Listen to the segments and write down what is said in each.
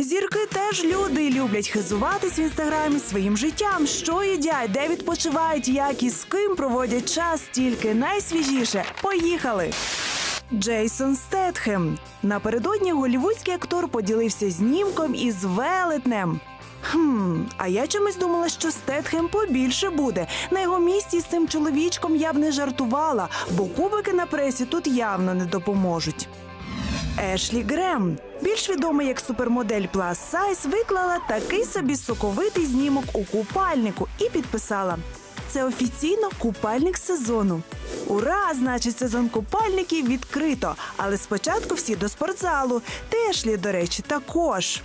Зірки теж люди люблять хизуватись в інстаграмі своїм життям, що їдять, де відпочивають, як і з ким проводять час. Тільки найсвіжіше. Поїхали! Джейсон Стетхем. Напередодні голівудський актор поділився знімком із велетнем. Хм, а я чомусь думала, що Стетхем побільше буде. На його місці з цим чоловічком я б не жартувала, бо кубики на пресі тут явно не допоможуть. Ешлі Грем, більш відома як супермодель Plus Size, виклала такий собі соковитий знімок у купальнику і підписала: це офіційно купальник сезону. Ура! Значить, сезон купальників відкрито. Але спочатку всі до спортзалу. Тешлі, до речі, також.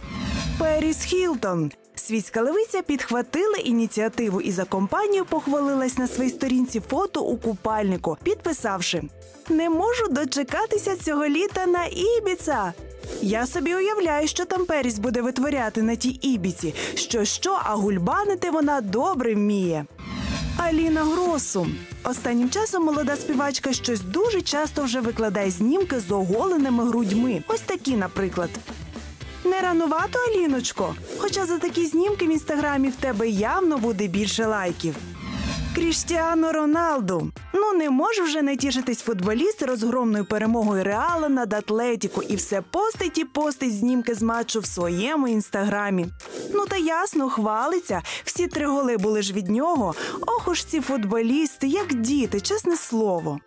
Періс Хілтон. Світська левиця підхватила ініціативу і за компанію похвалилась на своїй сторінці фото у купальнику, підписавши: Не можу дочекатися цього літа на Ібіца. Я собі уявляю, що там Періс буде витворяти на тій ібіці. Що що, а гульбанити вона добре вміє. Аліна Гросу. Останнім часом молода співачка щось дуже часто вже викладає знімки з оголеними грудьми. Ось такі, наприклад. Не ранувато, Аліночко. Хоча за такі знімки в інстаграмі в тебе явно буде більше лайків. Кріштіано Роналду. Ну не може вже не тішитись футболіст розгромною перемогою Реала над Атлетіко і все постить і постить знімки з матчу в своєму інстаграмі. Ну та ясно, хвалиться. Всі три голи були ж від нього. Ох уж ці футболісти, як діти, чесне слово.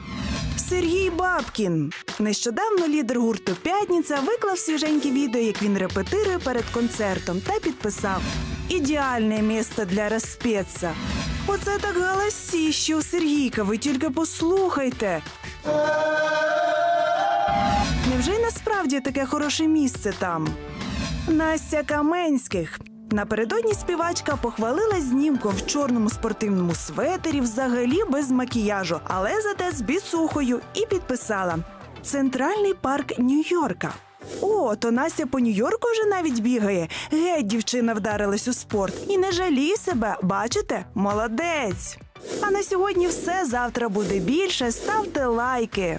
Сергій Бабкін. Нещодавно лідер гурту П'ятниця виклав свіженьке відео, як він репетирує перед концертом, та підписав: Ідеальне місце для розпеться. Оце так галасіще у Сергійка, ви тільки послухайте. Невже й насправді таке хороше місце там? Настя Каменських. Напередодні співачка похвалила знімком в чорному спортивному светері, взагалі без макіяжу, але зате з біцухою і підписала Центральний парк Нью-Йорка. О, то Настя по Нью-Йорку вже навіть бігає. Геть дівчина вдарилась у спорт і не жалій себе. Бачите? Молодець. А на сьогодні все. Завтра буде більше. Ставте лайки.